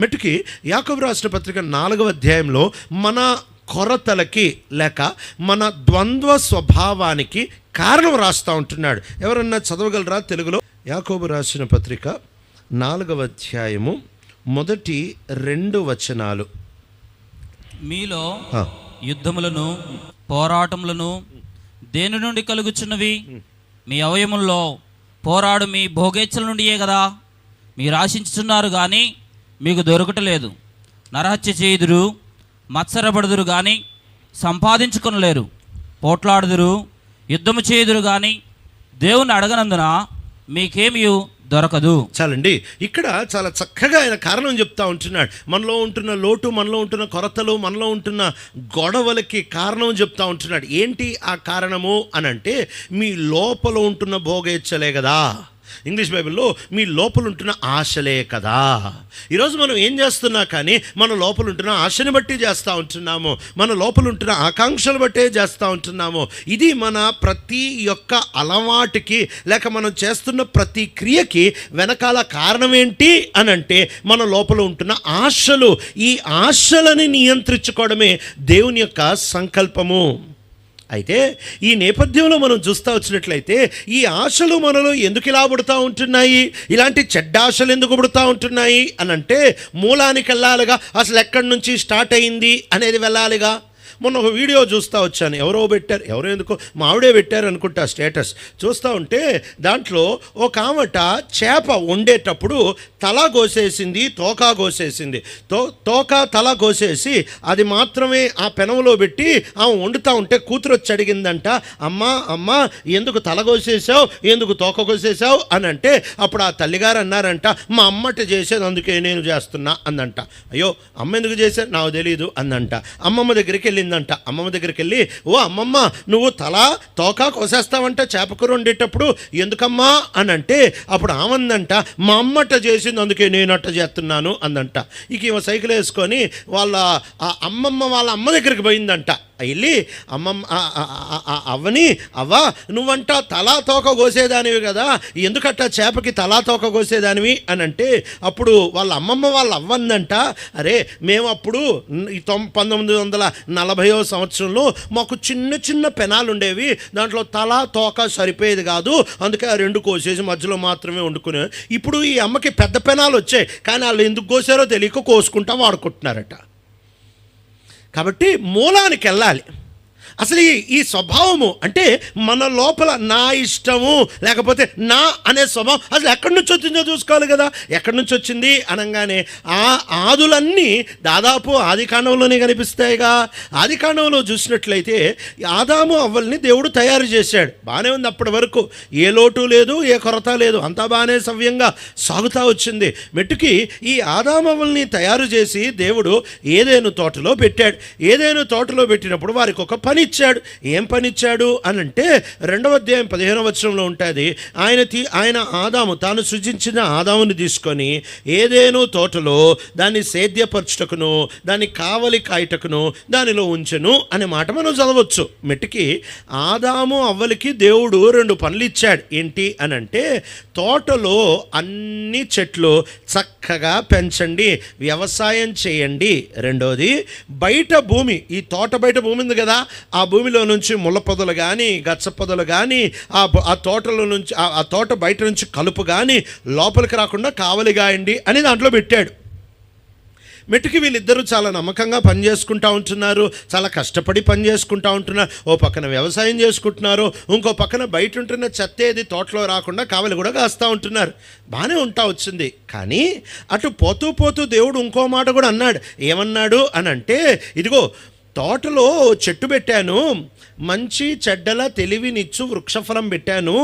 మెట్టుకి యాకబు రాసిన పత్రిక నాలుగవ అధ్యాయంలో మన కొరతలకి లేక మన ద్వంద్వ స్వభావానికి కారణం రాస్తూ ఉంటున్నాడు. ఎవరన్నా చదవగలరా తెలుగులో? యాకోబు రాసిన పత్రిక నాలుగవ అధ్యాయము మొదటి రెండు వచనాలు. మీలో యుద్ధములను పోరాటములను దేని నుండి కలుగుచున్నవి? మీ అవయముల్లో పోరాడు మీ భోగేచ్ఛల నుండియే కదా. మీరు ఆశించుచున్నారు కానీ మీకు దొరకటలేదు. నరహత్య చేయుదురు మత్సరపడుదురు కానీ సంపాదించుకొనలేరు. పోట్లాడుదురు యుద్ధము చేయుదురు కానీ దేవుని అడగనందున మీకేమీ దొరకదు. చాలండి. ఇక్కడ చాలా చక్కగా ఆయన కారణం చెప్తా ఉంటున్నాడు. మనలో ఉంటున్న లోటు మనలో ఉంటున్న కొరతలు మనలో ఉంటున్న గొడవలకి కారణం చెప్తా ఉంటున్నాడు. ఏంటి ఆ కారణము అని అంటే మీ లోపల ఉంటున్న భోగేచ్చలే కదా. ఇంగ్లీష్ బైబిల్లో మీ లోపల ఉంటున్న ఆశలే కదా. ఈరోజు మనం ఏం చేస్తున్నా కానీ మన లోపల ఉంటున్న ఆశని బట్టి చేస్తూ ఉంటున్నాము. మన లోపల ఉంటున్న ఆకాంక్షలు బట్టే చేస్తూ ఉంటున్నాము. ఇది మన ప్రతి యొక్క అలవాటుకి లేక మనం చేస్తున్న ప్రతి క్రియకి వెనకాల కారణం ఏంటి అని అంటే మన లోపల ఉంటున్న ఆశలు. ఈ ఆశలని నియంత్రించుకోవడమే దేవుని యొక్క సంకల్పము. అయితే ఈ నేపథ్యంలో మనం చూస్తూ వచ్చినట్లయితే ఈ ఆశలు మనలో ఎందుకు ఇలా పుడతా ఉంటున్నాయి? ఇలాంటి చెడ్డ ఆశలు ఎందుకు పుడతా ఉంటున్నాయి? అని అంటే మూలానికి వెళ్ళాలిగా అసలు ఎక్కడి నుంచి స్టార్ట్ అయింది అనేది వెళ్ళాలిగా. మొన్న ఒక వీడియో చూస్తూ వచ్చాను. ఎవరో పెట్టారు ఎవరో ఎందుకో మావిడే పెట్టారు అనుకుంటా స్టేటస్. చూస్తూ ఉంటే దాంట్లో ఒక ఆమట చేప వండేటప్పుడు తల కోసేసింది తోక కోసేసింది. తో తోక తల కోసేసి అది మాత్రమే ఆ పెనంలో పెట్టి ఆమె వండుతూ ఉంటే కూతురు వచ్చి అడిగిందంట అమ్మా అమ్మా ఎందుకు తల కోసేసావు ఎందుకు తోక కోసేసావు? అని అంటే అప్పుడు ఆ తల్లిగారు అన్నారంట మా అమ్మట చేసేది అందుకే నేను చేస్తున్నా అందంట. అయ్యో అమ్మ ఎందుకు చేశారు? నాకు తెలియదు అందంట. అమ్మమ్మ దగ్గరికి వెళ్ళి వెళ్ళిందంట అమ్మమ్మ దగ్గరికి వెళ్ళి ఓ అమ్మమ్మ నువ్వు తల తోకా కోసేస్తావంట చేపకూర వండేటప్పుడు? ఎందుకమ్మా? అని అంటే అప్పుడు ఆమందంట మా అమ్మట చేసింది అందుకే నేను అట్ట చేస్తున్నాను అందంట. ఇక ఈమె సైకిల్ వేసుకొని వాళ్ళ ఆ అమ్మమ్మ వాళ్ళ అమ్మ దగ్గరికి పోయిందంట. వెళ్ళి అమ్మమ్మ అవ్వని అవ్వ నువ్వంట తలా తోక కోసేదానివి కదా ఎందుకట్ట చేపకి తలా తోక కోసేదానివి అని అంటే అప్పుడు వాళ్ళ అమ్మమ్మ వాళ్ళ అవ్వందంట అరే మేము అప్పుడు తొం పంతొమ్మిది వందల నలభైవ సంవత్సరంలో మాకు చిన్న చిన్న పెనాలు ఉండేవి దాంట్లో తల తోక సరిపోయేది కాదు అందుకే ఆ రెండు కోసేసి మధ్యలో మాత్రమే వండుకునే ఇప్పుడు ఈ అమ్మకి పెద్ద పెనాలు వచ్చాయి కానీ వాళ్ళు ఎందుకు కోసారో తెలియక కోసుకుంటా వాడుకుంటున్నారట. కాబట్టి మూలానికి వెళ్ళాలి అసలు ఈ ఈ స్వభావము అంటే మన లోపల నా ఇష్టము లేకపోతే నా అనే స్వభావం అసలు ఎక్కడి నుంచి వచ్చిందో చూసుకోవాలి కదా. ఎక్కడి నుంచి వచ్చింది అనగానే ఆ ఆదులన్నీ దాదాపు ఆది కాండంలోనే కనిపిస్తాయిగా. ఆది కాండంలో చూసినట్లయితే ఆదాము అవ్వల్ని దేవుడు తయారు చేశాడు. బాగానే ఉంది అప్పటి వరకు. ఏ లోటు లేదు ఏ కొరత లేదు. అంతా బాగానే సవ్యంగా సాగుతా వచ్చింది. మెట్టుకి ఈ ఆదామవ్వల్ని తయారు చేసి దేవుడు ఏదేను తోటలో పెట్టాడు. ఏదేను తోటలో పెట్టినప్పుడు వారికి ఒక పని ఇచ్చాడు ఏం పని ఇచ్చాడు అని అంటే రెండవ అధ్యాయం పదిహేనవ వచనంలో ఉంటుంది ఆయన తీ ఆయన ఆదాము తాను సృజించిన ఆదాముని తీసుకొని ఏదేను తోటలో దాన్ని సేద్యపరచుటకును దాన్ని కావలి కాయటకును దానిలో ఉంచెను అనే మాట మనం చదవచ్చు. మెట్టికి ఆదాము అవ్వలికి దేవుడు రెండు పనులు ఇచ్చాడు. ఏంటి అని అంటే తోటలో అన్ని చెట్లు చక్కగా పెంచండి వ్యవసాయం చేయండి. రెండోది బయట భూమి ఈ తోట బయట భూమి ఉంది కదా ఆ ఆ భూమిలో నుంచి ముళ్ళ పొదలు కానీ గచ్చ పొదలు కానీ ఆ ఆ తోటలో నుంచి ఆ- తోట బయట నుంచి కలుపు కానీ లోపలికి రాకుండా కావలిగాయండి అని దాంట్లో పెట్టాడు. మెట్టుకి వీళ్ళిద్దరూ చాలా నమ్మకంగా పని చేసుకుంటూ ఉంటున్నారు చాలా కష్టపడి పని చేసుకుంటూ ఉంటున్నారు ఓ పక్కన వ్యవసాయం చేసుకుంటున్నారు ఇంకో పక్కన బయట ఉంటున్న చెత్త ఏది తోటలో రాకుండా కావలి కూడా కాస్తూ ఉంటున్నారు. బాగానే ఉంటా వచ్చింది. కానీ అటు పోతూ పోతూ దేవుడు ఇంకో మాట కూడా అన్నాడు. ఏమన్నాడు అని అంటే ఇదిగో తోటలో చెట్టు పెట్టాను మంచి చెడ్డల తెలివినిచ్చు వృక్షఫలం పెట్టాను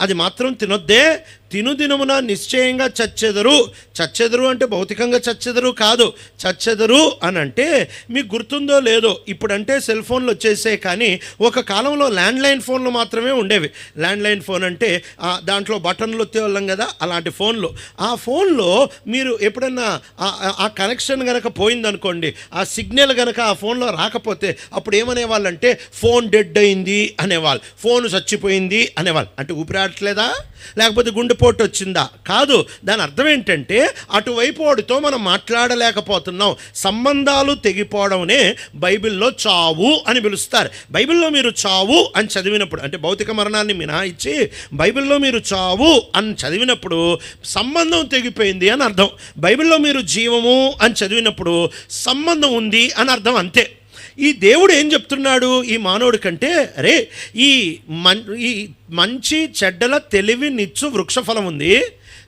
అది మాత్రం తినొద్దే తినుదినమున నిశ్చయంగా చచ్చెదరు. చచ్చెదరు అంటే భౌతికంగా చచ్చెదరు కాదు. చచ్చెదరు అని అంటే మీకు గుర్తుందో లేదో ఇప్పుడంటే సెల్ ఫోన్లు వచ్చేసే కానీ ఒక కాలంలో ల్యాండ్లైన్ ఫోన్లు మాత్రమే ఉండేవి. ల్యాండ్లైన్ ఫోన్ అంటే దాంట్లో బటన్లు వచ్చేవాళ్ళం కదా అలాంటి ఫోన్లు. ఆ ఫోన్లో మీరు ఎప్పుడన్నా ఆ- ఆ- ఆ కనెక్షన్ కనుక పోయిందనుకోండి ఆ సిగ్నల్ కనుక ఆ ఫోన్లో రాకపోతే అప్పుడు ఏమనేవాళ్ళంటే ఫోన్ డెడ్ అయింది అనేవాళ్ళు. ఫోన్ చచ్చిపోయింది అనేవాళ్ళు. అంటే ఊపిరాడట్లేదా లేకపోతే గుండె రిపోర్ట్ వచ్చిందా? కాదు. దాని అర్థం ఏంటంటే అటువైపు వాడితో మనం మాట్లాడలేకపోతున్నాం. సంబంధాలు తెగిపోవడమనే బైబిల్లో చావు అని పిలుస్తారు. బైబిల్లో మీరు చావు అని చదివినప్పుడు అంటే భౌతిక మరణాన్ని మినహాయించి బైబిల్లో మీరు చావు అని చదివినప్పుడు సంబంధం తెగిపోయింది అని అర్థం. బైబిల్లో మీరు జీవము అని చదివినప్పుడు సంబంధం ఉంది అని అర్థం అంతే. ఈ దేవుడు ఏం చెప్తున్నాడు ఈ మానవుడి కంటే? అరే ఈ మన్ ఈ మంచి చెడ్డల తెలివి నిచ్చు వృక్షఫలం ఉంది.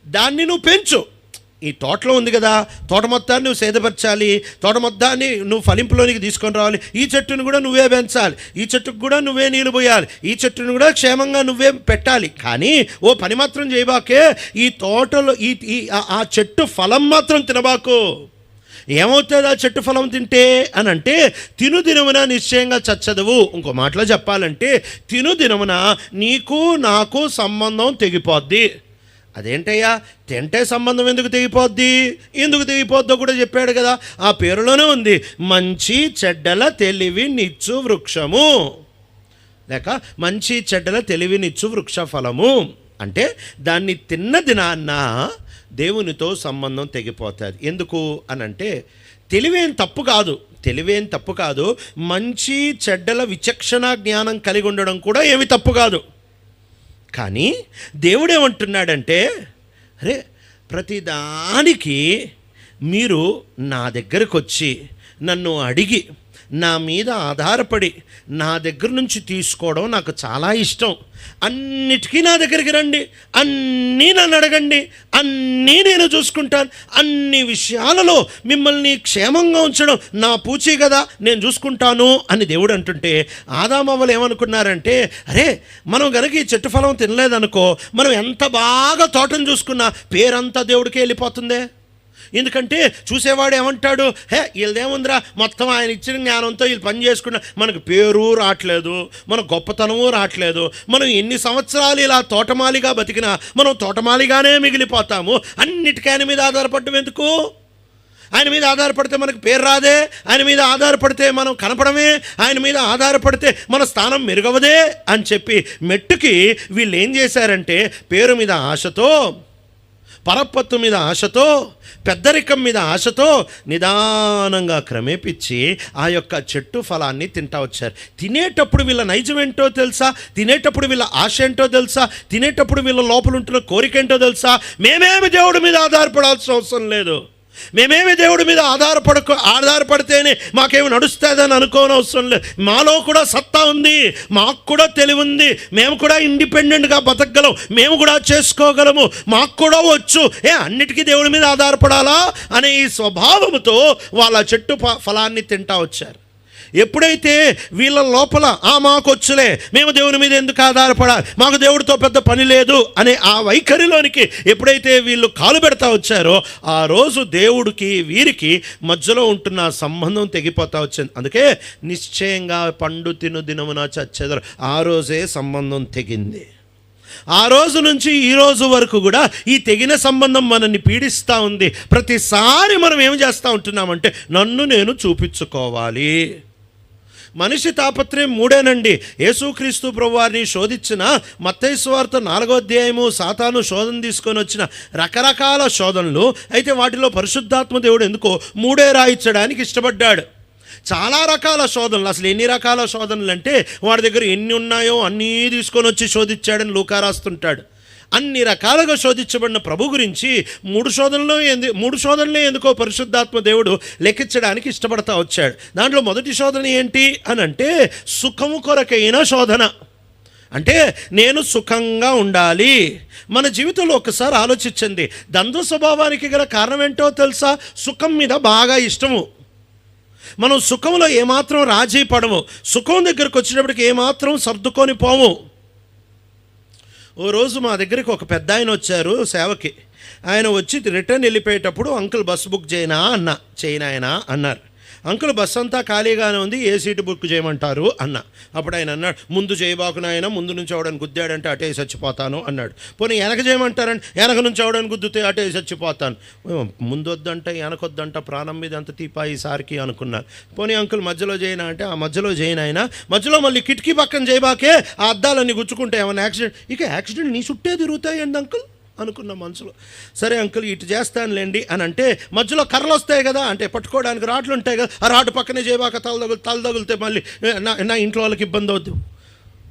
దాన్ని నువ్వు పెంచు. ఈ తోటలో ఉంది కదా. తోట మొత్తాన్ని నువ్వు సేదపరచాలి. తోట మొత్తాన్ని నువ్వు ఫలింపులోనికి తీసుకొని రావాలి. ఈ చెట్టును కూడా నువ్వే పెంచాలి. ఈ చెట్టుకు కూడా నువ్వే నీళ్ళు పోయాలి. ఈ చెట్టును కూడా క్షేమంగా నువ్వే పెట్టాలి. కానీ ఓ పని మాత్రం చేయబాకే ఈ తోటలో ఈ ఆ చెట్టు ఫలం మాత్రం తినబాకు. ఏమవుతుంది ఆ చెట్టు ఫలం తింటే అని అంటే తిను దినమున నిశ్చయంగా చచ్చదువు. ఇంకో మాటలో చెప్పాలంటే తిను దినమున నీకు నాకు సంబంధం తెగిపోద్ది. అదేంటయ్యా? తింటే సంబంధం ఎందుకు తెగిపోద్ది? ఎందుకు తెగిపోద్దో కూడా చెప్పాడు కదా. ఆ పేరులోనే ఉంది మంచి చెడ్డల తెలివి నిచ్చు వృక్షము. లేక మంచి చెడ్డల తెలివినిచ్చు వృక్ష ఫలము. అంటే దాన్ని తిన్న దినాన్న దేవునితో సంబంధం తెగిపోతుంది. ఎందుకు అని అంటే తెలివేం తప్పు కాదు. తెలివేం తప్పు కాదు. మంచి చెడ్డల విచక్షణ జ్ఞానం కలిగి ఉండడం కూడా ఏమి తప్పు కాదు. కానీ దేవుడేమంటున్నాడంటే అరే ప్రతిదానికి మీరు నా దగ్గరకు వచ్చి నన్ను అడిగి నా మీద ఆధారపడి నా దగ్గర నుంచి తీసుకోవడం నాకు చాలా ఇష్టం. అన్నిటికీ నా దగ్గరికి రండి. అన్నీ నన్ను అడగండి. అన్నీ నేను చూసుకుంటాను. అన్ని విషయాలలో మిమ్మల్ని క్షేమంగా ఉంచడం నా పూచి కదా నేను చూసుకుంటాను అని దేవుడు అంటుంటే ఆదామవ్వలు ఏమనుకున్నారంటే అరే మనం గనక ఈ చెట్టు ఫలం తినలేదనుకో మనం ఎంత బాగా తోటను చూసుకున్నా పేరంతా దేవుడికి వెళ్ళిపోతుందే? ఎందుకంటే చూసేవాడు ఏమంటాడు? హే వీళ్ళదేముందిరా మొత్తం ఆయన ఇచ్చిన జ్ఞానంతో వీళ్ళు పని చేసుకున్న మనకు పేరు రావట్లేదు మన గొప్పతనము రావట్లేదు మనం ఎన్ని సంవత్సరాలు ఇలా తోటమాలిగా బతికినా మనం తోటమాలిగానే మిగిలిపోతాము. అన్నిటికీ ఆయన మీద ఆధారపడటం ఎందుకు? ఆయన మీద ఆధారపడితే మనకు పేరు రాదే? ఆయన మీద ఆధారపడితే మనం కనపడమే? ఆయన మీద ఆధారపడితే మన స్థానం మెరుగవదే? అని చెప్పి మెట్టుకి వీళ్ళు ఏం చేశారంటే పేరు మీద ఆశతో పరపత్తు మీద ఆశతో పెద్దరికం మీద ఆశతో నిదానంగా క్రమేపించి ఆ యొక్క చెట్టు ఫలాన్ని తింటా వచ్చారు. తినేటప్పుడు వీళ్ళ నైజం ఏంటో తెలుసా? తినేటప్పుడు వీళ్ళ ఆశ ఏంటో తెలుసా? తినేటప్పుడు వీళ్ళ లోపల ఉంటున్న కోరిక ఏంటో తెలుసా? మేమేమి దేవుడి మీద ఆధారపడాల్సిన అవసరం లేదు. మేమేమి దేవుడి మీద ఆధారపడక ఆధారపడితేనే మాకేమి నడుస్తుందని అనుకోని అవసరం లేదు. మాలో కూడా సత్తా ఉంది. మాకు కూడా తెలివి ఉంది. మేము కూడా ఇండిపెండెంట్గా బతకగలం. మేము కూడా చేసుకోగలము. మాకు కూడా వచ్చు. ఏ అన్నిటికీ దేవుడి మీద ఆధారపడాలా? అనే ఈ స్వభావంతో వాళ్ళ చెట్టు ఫలాన్ని తింటా వచ్చారు. ఎప్పుడైతే వీళ్ళ లోపల ఆ మాకు వచ్చులే మేము దేవుని మీద ఎందుకు ఆధారపడాలి? మాకు దేవుడితో పెద్ద పని లేదు అనే ఆ వైఖరిలోనికి ఎప్పుడైతే వీళ్ళు కాలు పెడతా వచ్చారో ఆ రోజు దేవుడికి వీరికి మధ్యలో ఉంటున్న సంబంధం తెగిపోతా వచ్చింది. అందుకే నిశ్చయంగా పండు తిను దినమున చచ్చెదరు. ఆ రోజే సంబంధం తెగింది. ఆ రోజు నుంచి ఈ రోజు వరకు కూడా ఈ తెగిన సంబంధం మనల్ని పీడిస్తూ ఉంది. ప్రతిసారి మనం ఏం చేస్తూ ఉంటున్నామంటే నన్ను నేను చూపించుకోవాలి. మనిషి తాపత్రయం మూడేనండి. యేసుక్రీస్తు ప్రభువారిని శోధించిన మత్తైస్వార్త నాలుగో అధ్యాయము సాతాను శోధన తీసుకొని వచ్చిన రకరకాల శోధనలు. అయితే వాటిలో పరిశుద్ధాత్మ దేవుడు ఎందుకో మూడే రాయించడానికి ఇష్టపడ్డాడు. చాలా రకాల శోధనలు. అసలు ఎన్ని రకాల శోధనలు అంటే వాడి దగ్గర ఎన్ని ఉన్నాయో అన్నీ తీసుకొని వచ్చి శోధించాడని లూకా రాస్తుంటాడు. అన్ని రకాలుగా శోధించబడిన ప్రభు గురించి మూడు శోధనలు ఎందు మూడు శోధనలే ఎందుకో పరిశుద్ధాత్మ దేవుడు లెక్కించడానికి ఇష్టపడతా వచ్చాడు. దాంట్లో మొదటి శోధన ఏంటి అని అంటే సుఖము కొరకైన శోధన. అంటే నేను సుఖంగా ఉండాలి. మన జీవితంలో ఒకసారి ఆలోచించండి. ద్వంద్వ స్వభావానికి గల కారణం ఏంటో తెలుసా? సుఖం మీద బాగా ఇష్టము. మనం సుఖంలో ఏమాత్రం రాజీ పడము. సుఖం దగ్గరకు వచ్చినప్పటికి ఏమాత్రం సర్దుకొని పోము. ఓ రోజు మా దగ్గరికి ఒక పెద్ద ఆయన వచ్చారు సేవకి. ఆయన వచ్చి రిటర్న్ వెళ్ళిపోయేటప్పుడు అంకుల్ బస్ బుక్ చేయనా? అన్న. చేయనాయనా అన్నారు. అంకుల్ బస్ అంతా ఖాళీగానే ఉంది ఏ సీటు బుక్ చేయమంటారు? అన్న. అప్పుడు ఆయన అన్నాడు ముందు చేయబాకు నాయన ముందు నుంచి అవడానికి గుద్దాడంటే అటే చచ్చిపోతాను అన్నాడు. పోనీ వెనక చేయమంటారండి వెనక నుంచి అవడానికి గుద్దుతే అటే చచ్చిపోతాను. ముందు వద్దంట వెనకొద్దంట ప్రాణం మీద అంత తీపా ఈసారికి అనుకున్నాను పోనీ అంకుల్ మధ్యలో చేయనా అంటే ఆ మధ్యలో చేయను ఆయన మధ్యలో మళ్ళీ కిటికీ పక్కన చేయబాకే ఆ అద్దాలన్నీ గుచ్చుకుంటే ఏమైనా యాక్సిడెంట్ ఇక యాక్సిడెంట్ నీ చుట్టే తిరుగుతాయండి అంకుల్. అనుకున్న మనసులో సరే అంకుల్ ఇటు చేస్తానులేండి అని అంటే మధ్యలో కర్రలు వస్తాయి కదా అంటే పట్టుకోవడానికి రాడ్లు ఉంటాయి కదా ఆ రాడ్ పక్కనే చేయబాక తల తగులు తల తగులితే మళ్ళీ నా నా ఇంట్లో వాళ్ళకి ఇబ్బంది అవుద్దు.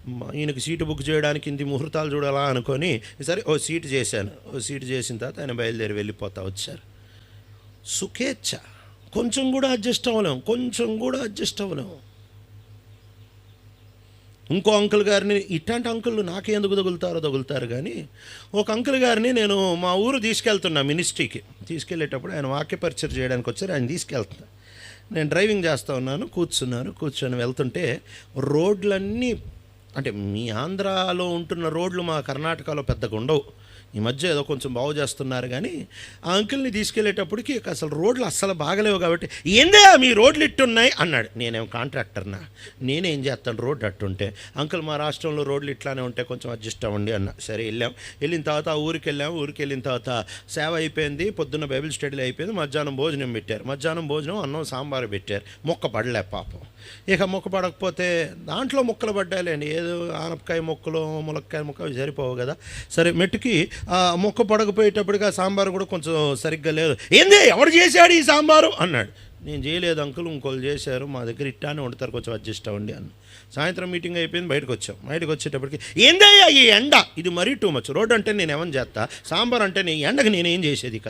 మా ఈయనకి సీటు బుక్ చేయడానికి ఇంత ముహూర్తాలు చూడాలా అనుకొని సరే ఓ సీటు చేశాను. ఓ సీటు చేసిన తర్వాత ఆయన బయలుదేరి వెళ్ళిపోతా వచ్చారు. సుఖేచ్ఛ. కొంచెం కూడా అడ్జస్ట్ అవ్వలేం కొంచెం కూడా అడ్జస్ట్ అవ్వలేం. ఇంకో అంకుల్ గారిని ఇట్లాంటి అంకుల్ నాకే ఎందుకు తగులుతారో తగులుతారు కానీ ఒక అంకుల్ గారిని నేను మా ఊరు తీసుకెళ్తున్నా మినిస్ట్రీకి. తీసుకెళ్ళేటప్పుడు ఆయన వాక్యపరిచర్ చేయడానికి వచ్చారు ఆయన తీసుకెళ్తున్నా. నేను డ్రైవింగ్ చేస్తూ ఉన్నాను కూర్చున్నాను కూర్చొని వెళ్తుంటే రోడ్లన్నీ అంటే మీ ఆంధ్రాలో ఉంటున్న రోడ్లు మా కర్ణాటకలో పెద్దగా ఉండవు. ఈ మధ్య ఏదో కొంచెం బాగు చేస్తున్నారు కానీ ఆ అంకుల్ని తీసుకెళ్ళేటప్పటికి అసలు రోడ్లు అస్సలు బాగలేవు కాబట్టి ఏందే మీ రోడ్లు ఇట్టున్నాయి? అన్నాడు. నేనేం కాంట్రాక్టర్నా? నేనేం చేస్తాను? రోడ్డు అట్టుంటే. అంకుల్ మా రాష్ట్రంలో రోడ్లు ఇట్లానే ఉంటే కొంచెం అడ్జస్ట్ అవ్వండి అన్న. సరే వెళ్ళాం. వెళ్ళిన తర్వాత ఆ ఊరికి వెళ్ళాం. ఊరికి వెళ్ళిన తర్వాత సేవ అయిపోయింది. పొద్దున్న బైబిల్ స్టడీలు అయిపోయింది. మధ్యాహ్నం భోజనం పెట్టారు. మధ్యాహ్నం భోజనం అన్నం సాంబారు పెట్టారు. మొక్క పడలే పాపం. ఇక మొక్క పడకపోతే దాంట్లో మొక్కలు పడ్డాయండి ఏదో ఆనపకాయ మొక్కలు ములక్కాయ మొక్క సరిపోవు కదా. సరే మెట్టుకి మొక్క పడకపోయేటప్పటికి ఆ సాంబారు కూడా కొంచెం సరిగ్గా లేదు. ఏంది? ఎవడు చేశాడు ఈ సాంబారు? అన్నాడు. నేను చేయలేదు అంకుల్ ఇంకోళ్ళు చేశారు. మా దగ్గర ఇట్టానే వండుతారు కొంచెం అడ్జస్ట్ అవ్వండి అన్న సాయంత్రం మీటింగ్ అయిపోయింది బయటకు వచ్చాం. బయటకు వచ్చేటప్పటికి ఏందయ్యా ఈ ఎండ? ఇది మరీ టూ మచ్ రోడ్ అంటే నేను ఏమని చేస్తా? సాంబార్ అంటే నీ ఎండకి నేనేం చేసేది ఇక?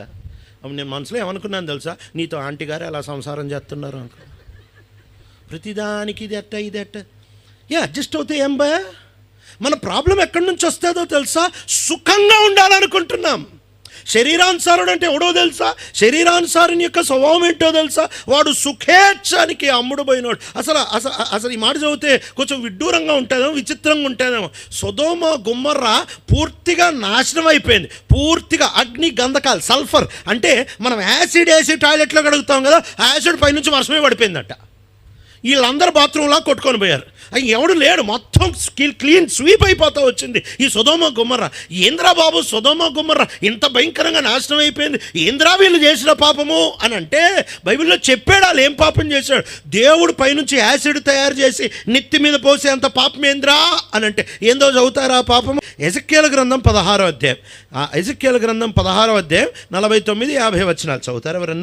నేను మనసులో ఏమనుకున్నాను తెలుసా? నీతో ఆంటీ గారు అలా సంసారం చేస్తున్నారు అనుకో ప్రతిదానికి ఇది ఎట్ట ఇది ఎట్ట ఏ అడ్జస్ట్ అవుతే ఏం బా? మన ప్రాబ్లం ఎక్కడి నుంచి వస్తుందో తెలుసా? సుఖంగా ఉండాలనుకుంటున్నాం. శరీరానుసారుడు అంటే ఎవడో తెలుసా? శరీరానుసారుని యొక్క స్వభావం ఏంటో తెలుసా? వాడు సుఖేచ్ఛానికి అమ్ముడు పోయినాడు. అసలు అసలు అసలు ఈ మాట చదివితే కొంచెం విడ్డూరంగా ఉంటుందేమో విచిత్రంగా ఉంటుందేమో సుధోమ గుమ్మర్ర పూర్తిగా నాశనం అయిపోయింది. పూర్తిగా అగ్ని గంధకాలు సల్ఫర్ అంటే మనం యాసిడ్ వేసి టాయిలెట్లో కడుగుతాం కదా యాసిడ్ పైనుంచి వర్షమే పడిపోయిందట. వీళ్ళందరూ బాత్రూంలా కొట్టుకొని పోయారు. అయ్యి ఎవడు లేడు. మొత్తం స్కిల్ క్లీన్ స్వీప్ అయిపోతా వచ్చింది. ఈ సుధోమ గుమ్మర్ర. ఏంద్రా బాబు సుధోమ గుమ్మర్ర? ఇంత భయంకరంగా నాశనం అయిపోయింది. ఏంద్రా వీళ్ళు చేసిన పాపము? అని అంటే బైబిల్లో చెప్పాడు వాళ్ళు ఏం పాపం చేశాడు? దేవుడు పైనుంచి యాసిడ్ తయారు చేసి నెత్తి మీద పోసే అంత పాపం ఏంద్రా? అని అంటే ఏందో చదువుతారా పాపము? ఎజక్కేల గ్రంథం పదహారో అధ్యాయం. ఆ ఎజక్కేల గ్రంథం పదహారో అధ్యాయం నలభై తొమ్మిది యాభై వచ్చినాలు చదువుతారు ఎవరన్నా?